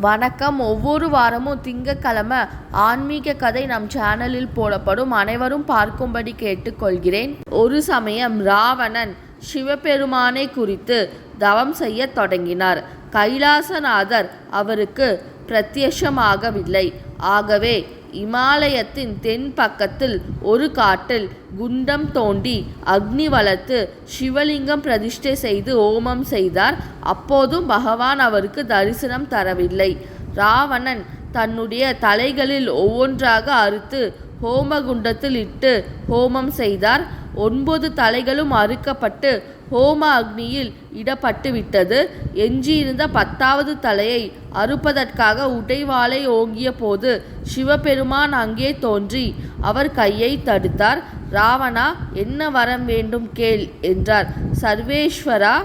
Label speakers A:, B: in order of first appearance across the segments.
A: வணக்கம். ஒவ்வொரு வாரமும் திங்கக்கிழமை ஆன்மீக கதை நம் சேனலில் போடப்படும். அனைவரும் பார்க்கும்படி கேட்டுக்கொள்கிறேன். ஒரு சமயம் ராவணன் சிவபெருமானை குறித்து தவம் செய்யத் தொடங்கினார். கைலாசநாதர் அவருக்கு பிரத்யட்சமாகவில்லை. ஆகவே இமாலயத்தின் தென் பக்கத்தில் ஒரு காட்டில் குண்டம் தோண்டி அக்னி வளர்த்து சிவலிங்கம் பிரதிஷ்டை செய்து ஹோமம் செய்தார். அப்போதும் பகவான் அவருக்கு தரிசனம் தரவில்லை. ராவணன் தன்னுடைய தலைகளில் ஒவ்வொன்றாக அறுத்து ஹோமகுண்டத்தில் இட்டு ஹோமம் செய்தார். ஒன்பது தலைகளும் அறுக்கப்பட்டு ஹோம அக்னியில் இடப்பட்டுவிட்டது. எஞ்சியிருந்த பத்தாவது தலையை அறுப்பதற்காக உடைவாளை ஓங்கிய போது சிவபெருமான் அங்கே தோன்றி அவர் கையை தடுத்தார். ராவணா என்ன வரம் வேண்டும் கேள் என்றார். சர்வேஸ்வரா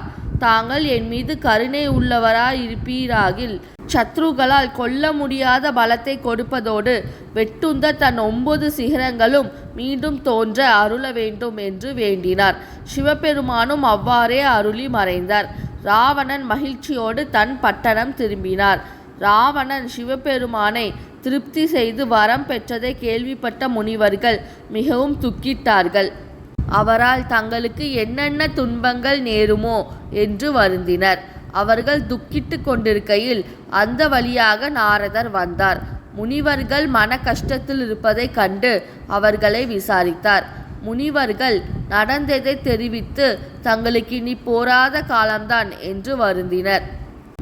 A: தாங்கள் என் மீது கருணை உள்ளவராய் இருப்பீராகில் சத்ருகளால் கொல்ல முடியாத பலத்தை கொடுப்பதோடு வெட்டுந்த தன் ஒன்பது சிகரங்களும் மீண்டும் தோன்ற அருள வேண்டும் என்று வேண்டினார். சிவபெருமானும் அவ்வாறே அருளி மறைந்தார். ராவணன் மகிழ்ச்சியோடு தன் பட்டணம் திரும்பினார். ராவணன் சிவபெருமானை திருப்தி செய்து வரம் பெற்றதை கேள்விப்பட்ட முனிவர்கள் மிகவும் துக்கிட்டார்கள். அவரால் தங்களுக்கு என்னென்ன துன்பங்கள் நேருமோ என்று வருந்தினர். அவர்கள் துக்கிட்டு கொண்டிருக்கையில் அந்த வழியாக நாரதர் வந்தார். முனிவர்கள் மன கஷ்டத்தில் இருப்பதைக் கண்டு அவர்களை விசாரித்தார். முனிவர்கள் நடந்ததை தெரிவித்து தங்களுக்கு இனி போராத காலம்தான் என்று வருந்தினர்.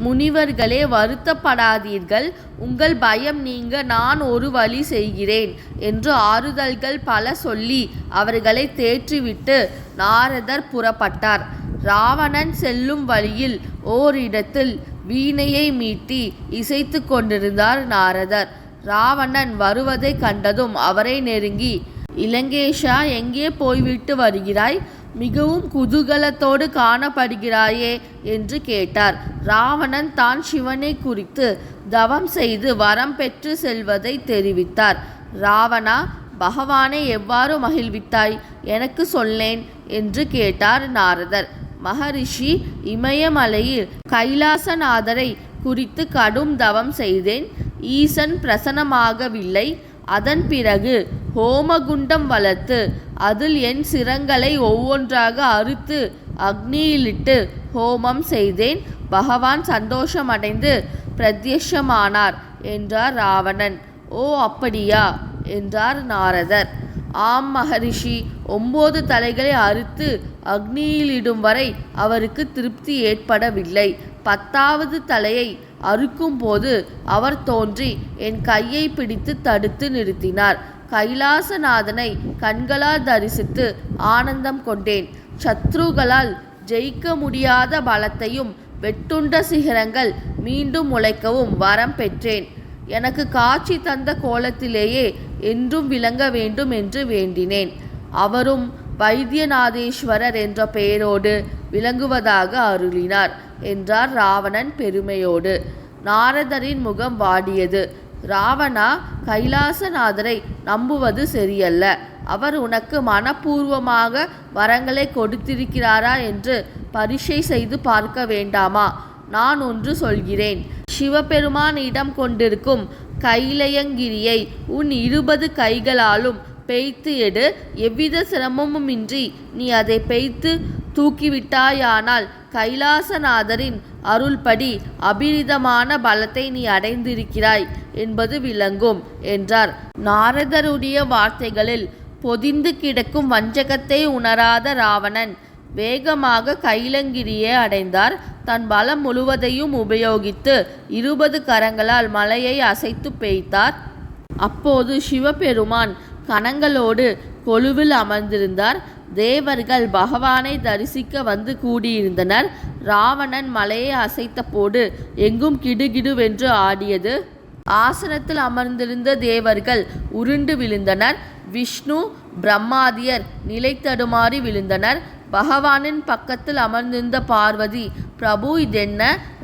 A: முனிவர்களே வருத்தப்படாதீர்கள். உங்கள் பயம் நீங்க நான் ஒரு வழி செய்கிறேன் என்று ஆறுதல்கள் பல சொல்லி அவர்களை தேற்றிவிட்டு நாரதர் புறப்பட்டார். ராவணன் செல்லும் வழியில் ஓரிடத்தில் வீணையை மீட்டி இசைத்து கொண்டிருந்தார் நாரதர். ராவணன் வருவதை கண்டதும் அவரை நெருங்கி இலங்கேஷா எங்கே போய்விட்டு வருகிறாய்? மிகவும் குதூகலத்தோடு காணப்படுகிறாயே என்று கேட்டார். ராவணன் தான் சிவனை குறித்து தவம் செய்து வரம் பெற்று செல்வதை தெரிவித்தார். ராவணா பகவானை எவ்வாறு மகிழ்வித்தாய்? எனக்கு சொல்லேன் என்று கேட்டார் நாரதர். மகரிஷி இமயமலையில் கைலாசநாதரை குறித்து கடும் தவம் செய்தேன். ஈசன் பிரசனமாகவில்லை அதன் பிறகு ஹோமகுண்டம் வளர்த்து அதில் என் சிரங்களை ஒவ்வொன்றாக அறுத்து அக்னியிலிட்டு ஹோமம் செய்தேன். பகவான் சந்தோஷமடைந்து பிரத்யட்சமானார் என்றார் ராவணன். ஓ அப்படியா? என்றார் நாரதர். ஆம் மகரிஷி. ஒன்பது தலைகளை அறுத்து அக்னியிலிடும் வரை அவருக்கு திருப்தி ஏற்படவில்லை. பத்தாவது தலையை அறுக்கும்போது அவர் தோன்றி என் கையை பிடித்து தடுத்து நிறுத்தினார். கைலாசநாதனை கண்களால் தரிசித்து ஆனந்தம் கொண்டேன். சத்ருகளால் ஜெயிக்க முடியாத பலத்தையும் வெட்டுண்ட சிகரங்கள் மீண்டும் முளைக்கவும் வரம் பெற்றேன். எனக்கு காட்சி தந்த கோலத்திலேயே என்றும் விளங்க வேண்டும் என்று வேண்டினேன். அவரும் வைத்தியநாதேஸ்வரர் என்ற பெயரோடு விளங்குவதாக அருளினார் என்றார் ராவணன் பெருமையோடு. நாரதரின் முகம் வாடியது. ராவணா கைலாசநாதரை நம்புவது சரியல்ல. அவர் உனக்கு மனப்பூர்வமாக வரங்களை கொடுத்திருக்கிறாரா என்று பரிசை செய்து பார்க்க வேண்டாமா? நான் ஒன்று சொல்கிறேன். சிவபெருமானிடம் கொண்டிருக்கும் கைலயங்கிரியை உன் இருபது கைகளாலும் பெய்த்து எடு. எவ்வித சிரமமுமின்றி நீ அதை பெய்த்து தூக்கிவிட்டாயானால் கைலாசநாதரின் அருள்படி அபிரிதமான பலத்தை நீ அடைந்திருக்கிறாய் என்பது விளங்கும் என்றார். நாரதருடைய வார்த்தைகளில் பொதிந்து கிடக்கும் வஞ்சகத்தை உணராத ராவணன் வேகமாக கைலங்கிரியை அடைந்தார். தன் பலம் முழுவதையும் உபயோகித்து இருபது கரங்களால் மலையை அசைத்து பெய்த்தார். அப்போது சிவபெருமான் கணங்களோடு கொலுவில் அமர்ந்திருந்தார். தேவர்கள் பகவானை தரிசிக்க வந்து கூடியிருந்தனர். ராவணன் மலையை அசைத்தபோது எங்கும் கிடுகிடுவென்று ஆடியது. ஆசனத்தில் அமர்ந்திருந்த தேவர்கள் உருண்டு விழுந்தனர். விஷ்ணு பிரம்மாதியர் நிலை தடுமாறி விழுந்தனர். பகவானின் பக்கத்தில் அமர்ந்திருந்த பார்வதி பிரபு இதென்ன?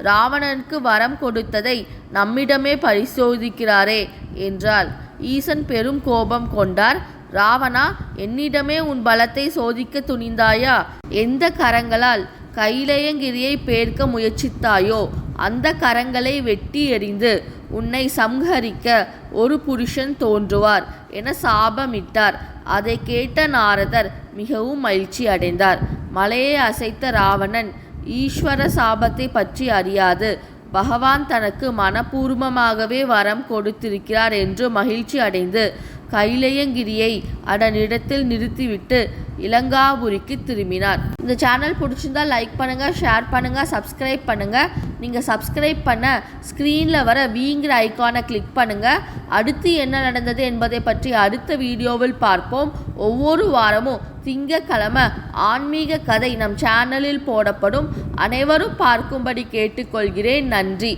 A: ராவணனுக்கு வரம் கொடுத்ததை நம்மிடமே பரிசோதிக்கிறாரே என்றாள். ஈசன் பெரும் கோபம் கொண்டார். ராவணா என்னிடமே உன் பலத்தை சோதிக்க துணிந்தாயா? எந்த கரங்களால் கைலயங்கிரியை பேர்க்க முயற்சித்தாயோ அந்த கரங்களை வெட்டி எறிந்து உன்னை சம்ஹரிக்க ஒரு புருஷன் தோன்றுவார் என சாபமிட்டார். அதை கேட்ட நாரதர் மிகவும் மகிழ்ச்சி அடைந்தார். மலையை அசைத்த ராவணன் ஈஸ்வர சாபத்தை பற்றி அறியாது. பகவான் தனக்கு மனப்பூர்வமாகவே வரம் கொடுத்திருக்கிறார் என்று மகிழ்ச்சி அடைந்து கைலையங்கிரியை அடனிடத்தில் நிறுத்திவிட்டு இலங்காபுரிக்கு திரும்பினார். இந்த சேனல் பிடிச்சிருந்தா லைக் பண்ணுங்கள் ஷேர் பண்ணுங்கள் சப்ஸ்கிரைப் பண்ணுங்கள் நீங்கள் சப்ஸ்கிரைப் பண்ண ஸ்க்ரீனில் வர வீங்கிற ஐக்கானை கிளிக் பண்ணுங்கள் அடுத்து என்ன நடந்தது என்பதை பற்றி அடுத்த வீடியோவில் பார்ப்போம். ஒவ்வொரு வாரமும் திங்கக்கிழமை ஆன்மீக கதை நம் சேனலில் போடப்படும். அனைவரும் பார்க்கும்படி கேட்டுக்கொள்கிறேன். நன்றி.